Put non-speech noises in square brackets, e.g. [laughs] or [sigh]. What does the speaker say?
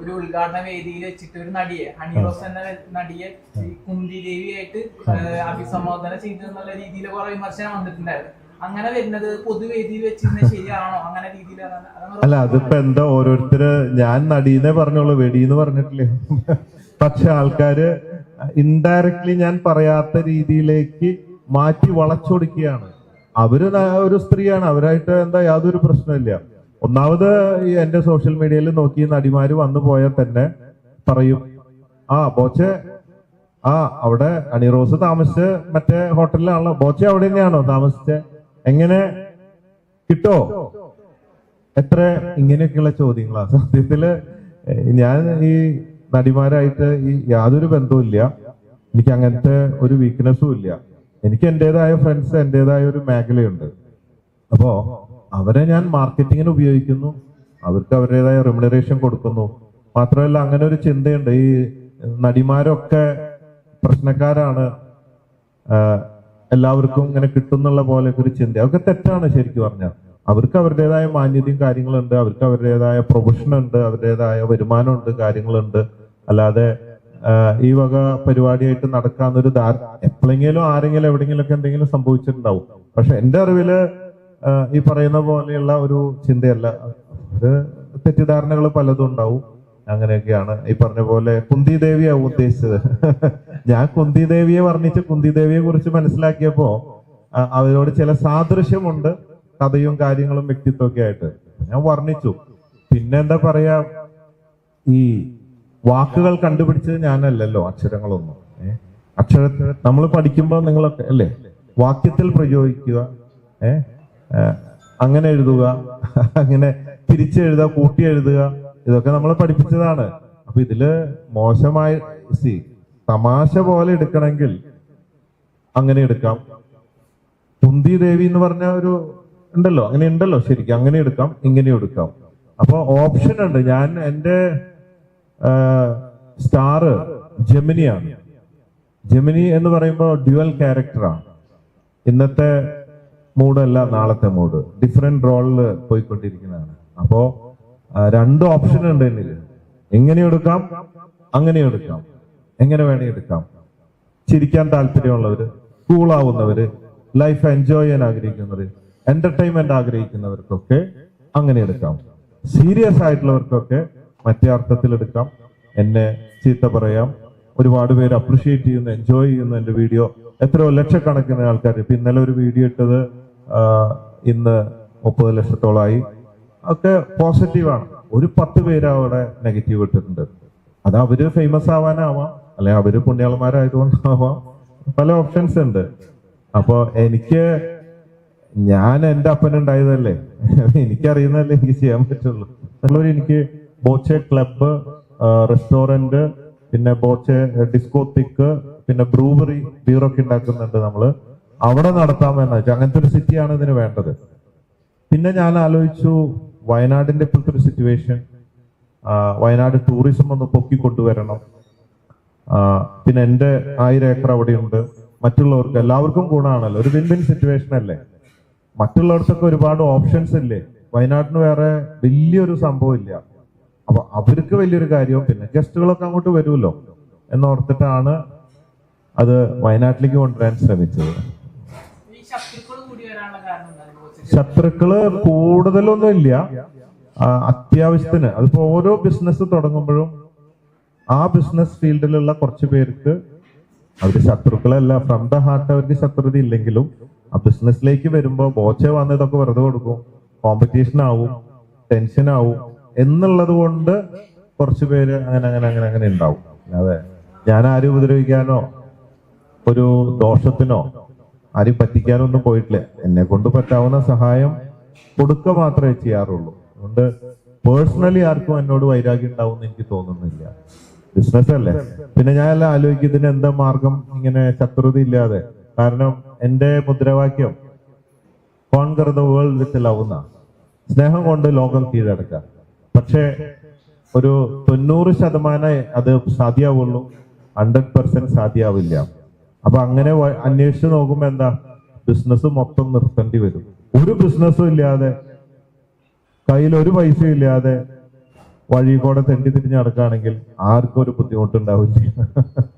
ഒരു ഉദ്ഘാടന വേദിയിൽ വെച്ചിട്ട് ഒരു നടിയെ ഹണി റോസ് എന്ന നടിയെ കുന്തി ദേവിയായിട്ട് അഭിസംബോധന ചെയ്തു എന്നുള്ള രീതിയിൽ കുറെ വിമർശനം വന്നിട്ടുണ്ടായിരുന്നു. അങ്ങനെ വരുന്നത് പൊതുവേദിയിൽ വെച്ചിരുന്നത് ശരിയാണോ? അങ്ങനെ അല്ല അതിപ്പോ എന്താ ഓരോരുത്തര് ഞാൻ നടീനെ പറഞ്ഞോളൂ വെടിന്ന് പറഞ്ഞിട്ടില്ലേ? പക്ഷെ ആൾക്കാര് ഇൻഡയറക്ട്ലി ഞാൻ പറയാത്ത രീതിയിലേക്ക് മാറ്റി വളച്ചൊടുക്കുകയാണ്. അവർ ഒരു സ്ത്രീയാണ് അവരായിട്ട് എന്താ യാതൊരു പ്രശ്നമില്ല ഒന്നാമത് ഈ എന്റെ സോഷ്യൽ മീഡിയയിൽ നോക്കി നടിമാര് വന്നു പോയാൽ തന്നെ പറയും ആ ബോച്ചെ ആ അവിടെ അണിറോസ് താമസിച്ച് മറ്റേ ഹോട്ടലിലാണല്ലോ ബോച്ചെ അവിടെ തന്നെയാണോ താമസിച്ച്? എങ്ങനെ? കിട്ടോ? എത്ര ഇങ്ങനെയൊക്കെയുള്ള ചോദ്യങ്ങളാ. സത്യത്തിൽ ഞാൻ ഈ നടിമാരായിട്ട് ഈ യാതൊരു ബന്ധവുമില്ല എനിക്ക് അങ്ങനത്തെ ഒരു വീക്ക്നെസ്സും ഇല്ല. എനിക്ക് എന്റേതായ ഫ്രണ്ട്സ് എന്റേതായ ഒരു മേഖലയുണ്ട്. അപ്പോ അവരെ ഞാൻ മാർക്കറ്റിങ്ങിന് ഉപയോഗിക്കുന്നു. അവർക്ക് അവരുടേതായ റെമുനറേഷൻ കൊടുക്കുന്നു. മാത്രമല്ല അങ്ങനെ ഒരു ചിന്തയുണ്ട്. ഈ നടിമാരൊക്കെ പ്രശ്നക്കാരാണ്. എല്ലാവർക്കും ഇങ്ങനെ കിട്ടുന്നുള്ള പോലെ ഒരു ചിന്ത. അതൊക്കെ തെറ്റാണ് ശരിക്കും പറഞ്ഞാൽ. അവർക്ക് അവരുടേതായ മാന്യതയും കാര്യങ്ങളുണ്ട്. അവർക്ക് അവരുടേതായ പ്രൊഫഷൻ ഉണ്ട്. അവരുടേതായ വരുമാനമുണ്ട് കാര്യങ്ങളുണ്ട്. അല്ലാതെ ഈ വക പരിപാടിയായിട്ട് നടക്കാന്നൊരു ധാര എപ്പോഴെങ്കിലും ആരെങ്കിലും എവിടെയെങ്കിലും ഒക്കെ എന്തെങ്കിലും സംഭവിച്ചിട്ടുണ്ടാവും. പക്ഷെ എന്റെ അറിവിൽ ഈ പറയുന്ന പോലെയുള്ള ഒരു ചിന്തയല്ല. അത് തെറ്റിദ്ധാരണകൾ പലതും ഉണ്ടാവും. അങ്ങനെയൊക്കെയാണ് ഈ പറഞ്ഞ പോലെ കുന്തി ദേവിയാവും ഉദ്ദേശിച്ചത്. [laughs] ഞാൻ കുന്തി ദേവിയെ വർണിച്ച് കുന്തി ദേവിയെ കുറിച്ച് മനസ്സിലാക്കിയപ്പോ അവരോട് ചില സാദൃശ്യമുണ്ട് കഥയും കാര്യങ്ങളും വ്യക്തിത്വമൊക്കെ ആയിട്ട്. ഞാൻ വർണിച്ചു. പിന്നെ എന്താ പറയാ ഈ വാക്കുകൾ കണ്ടുപിടിച്ചത് ഞാനല്ലല്ലോ അക്ഷരങ്ങളൊന്നും. ഏഹ് അക്ഷരത്തിൽ നമ്മൾ പഠിക്കുമ്പോൾ നിങ്ങളൊക്കെ അല്ലേ? വാക്യത്തിൽ പ്രയോഗിക്കുക. ഏ ഏ, അങ്ങനെ എഴുതുക അങ്ങനെ തിരിച്ചെഴുതുക കൂട്ടി എഴുതുക ഇതൊക്കെ നമ്മൾ പഠിപ്പിച്ചതാണ്. അപ്പൊ ഇതിൽ മോശമായി സി തമാശ പോലെ എടുക്കണമെങ്കിൽ അങ്ങനെ എടുക്കാം. കുന്തി ദേവി എന്ന് പറഞ്ഞ ഒരു ഉണ്ടല്ലോ അങ്ങനെ ഉണ്ടല്ലോ ശരിക്കും അങ്ങനെ എടുക്കാം ഇങ്ങനെ എടുക്കാം. അപ്പൊ ഓപ്ഷൻ ഉണ്ട്. ഞാൻ എന്റെ സ്റ്റാർ ജെമിനിയാണ്. ജെമിനി എന്ന് പറയുമ്പോൾ ഡ്യുവൽ ക്യാരക്ടറാണ്. ഇന്നത്തെ മൂഡല്ല നാളത്തെ മൂഡ് ഡിഫറെന്റ് റോളിൽ പോയിക്കൊണ്ടിരിക്കുന്നതാണ്. അപ്പോ രണ്ട് ഓപ്ഷൻ ഉണ്ട് എന്നിൽ എങ്ങനെ എടുക്കാം? അങ്ങനെ എടുക്കാം. എങ്ങനെ വേണേ എടുക്കാം. ചിരിക്കാൻ താല്പര്യമുള്ളവര് കൂളാവുന്നവര് ലൈഫ് എൻജോയ് ചെയ്യാൻ ആഗ്രഹിക്കുന്നവര് എന്റർടൈൻമെന്റ് ആഗ്രഹിക്കുന്നവർക്കൊക്കെ അങ്ങനെ എടുക്കാം. സീരിയസ് ആയിട്ടുള്ളവർക്കൊക്കെ മറ്റേ അർത്ഥത്തിൽ എടുക്കാം. എന്നെ ചീത്ത പറയാം. ഒരുപാട് പേര് അപ്രിഷിയേറ്റ് ചെയ്യുന്നു എൻജോയ് ചെയ്യുന്നു എന്റെ വീഡിയോ. എത്രയോ ലക്ഷക്കണക്കിന് ആൾക്കാർ ഇപ്പൊ ഇന്നലെ ഒരു വീഡിയോ ഇട്ടത് ഇന്ന് മുപ്പത് ലക്ഷത്തോളമായി ഒക്കെ പോസിറ്റീവാണ് ഒരു പത്ത് പേര് അവിടെ നെഗറ്റീവ് ഇട്ടിട്ടുണ്ട്. അത് അവർ ഫേമസ് ആവാനാവാം. അല്ലെ അവർ പുണ്യാളന്മാരായതുകൊണ്ടാവാം. പല ഓപ്ഷൻസ് ഉണ്ട്. അപ്പൊ എനിക്ക് ഞാൻ എന്റെ അപ്പനുണ്ടായതല്ലേ? എനിക്കറിയുന്നതല്ലേ എനിക്ക് ചെയ്യാൻ പറ്റുള്ളൂ. എനിക്ക് ബോച്ചെ ക്ലബ്ബ് റെസ്റ്റോറന്റ് പിന്നെ ബോച്ചെ ഡിസ്കോത്തിക്ക് പിന്നെ ബ്രൂവറി ബീറൊക്കെ ഉണ്ടാക്കുന്നുണ്ട് നമ്മൾ. അവിടെ നടത്താൻ വേണ്ട അങ്ങനത്തെ ഒരു സിറ്റിയാണ് ഇതിന് വേണ്ടത്. പിന്നെ ഞാൻ ആലോചിച്ചു വയനാടിന്റെ ഇപ്പോഴത്തെ ഒരു സിറ്റുവേഷൻ വയനാട് ടൂറിസം ഒന്ന് പൊക്കി കൊണ്ടുവരണം. പിന്നെ എന്റെ ആയിരം ഏക്കർ അവിടെയുണ്ട്. മറ്റുള്ളവർക്ക് എല്ലാവർക്കും കൂടാണല്ലോ ഒരു വിൻ വിൻ സിറ്റുവേഷൻ അല്ലേ? മറ്റുള്ളവർക്കൊക്കെ ഒരുപാട് ഓപ്ഷൻസ് ഇല്ലേ? വയനാട്ടിന് വേറെ വലിയൊരു സംഭവം ഇല്ല. അപ്പൊ അവർക്ക് വലിയൊരു കാര്യവും പിന്നെ ഗസ്റ്റുകളൊക്കെ അങ്ങോട്ട് വരുമല്ലോ എന്നോർത്തിട്ടാണ് അത് വയനാട്ടിലേക്ക് കൊണ്ടുവരാൻ ശ്രമിച്ചത് ഈ ശത്രുക്കൾ കൂടി വരാനുള്ള കാരണം എന്താണ് ബോച്ചെ? ശത്രുക്കൾ കൂടുതലൊന്നും ഇല്ല അത്യാവശ്യത്തിന്. അതിപ്പോ ഓരോ ബിസിനസ് തുടങ്ങുമ്പോഴും ആ ബിസിനസ് ഫീൽഡിലുള്ള കുറച്ച് പേർക്ക് അവർ ശത്രുക്കളല്ല. ഫ്രം ദ ഹാർട്ട് അവർക്ക് ശത്രുത ഇല്ലെങ്കിലും ആ ബിസിനസ്സിലേക്ക് വരുമ്പോ ബോച്ചെ വന്നതൊക്കെ വെറുതെ കൊടുക്കും. കോമ്പറ്റീഷൻ ആവും ടെൻഷൻ ആവും എന്നുള്ളത് കൊണ്ട് കുറച്ച് പേര് അങ്ങനെ അങ്ങനെ അങ്ങനെ അങ്ങനെ ഉണ്ടാവും. അതെ. ഞാൻ ആരും ഉപദ്രവിക്കാനോ ഒരു ദോഷത്തിനോ ആരും പറ്റിക്കാനൊന്നും പോയിട്ടില്ല. എന്നെ കൊണ്ട് പറ്റാവുന്ന സഹായം കൊടുക്ക മാത്രമേ ചെയ്യാറുള്ളൂ. അതുകൊണ്ട് പേഴ്സണലി ആർക്കും എന്നോട് വൈരാഗ്യം ഉണ്ടാവും എന്ന് എനിക്ക് തോന്നുന്നില്ല. ബിസിനസ് അല്ലേ? പിന്നെ ഞാൻ എല്ലാം ആലോചിക്കുന്നതിന് എന്താ മാർഗം? ഇങ്ങനെ ശത്രുത ഇല്ലാതെ. കാരണം എന്റെ മുദ്രാവാക്യം കോൺകർ ദ വേൾഡ് വിത്ത് ലവുന്ന സ്നേഹം കൊണ്ട് ലോകം കീഴടക്കാം പക്ഷേ ഒരു തൊണ്ണൂറ് ശതമാനം അത് സാധ്യമാവുള്ളൂ ഹൺഡ്രഡ് പെർസെന്റ് സാധ്യമാവില്ല അപ്പൊ അങ്ങനെ അന്വേഷിച്ച് നോക്കുമ്പോ എന്താ? ബിസിനസ് മൊത്തം നിർത്തേണ്ടി വരും. ഒരു ബിസിനസ്സും ഇല്ലാതെ കയ്യിൽ ഒരു പൈസയും ഇല്ലാതെ വഴി കൂടെ തെണ്ടി തിരിഞ്ഞ് നടക്കുകയാണെങ്കിൽ ആർക്കും ഒരു ബുദ്ധിമുട്ടുണ്ടാവില്ല. [laughs]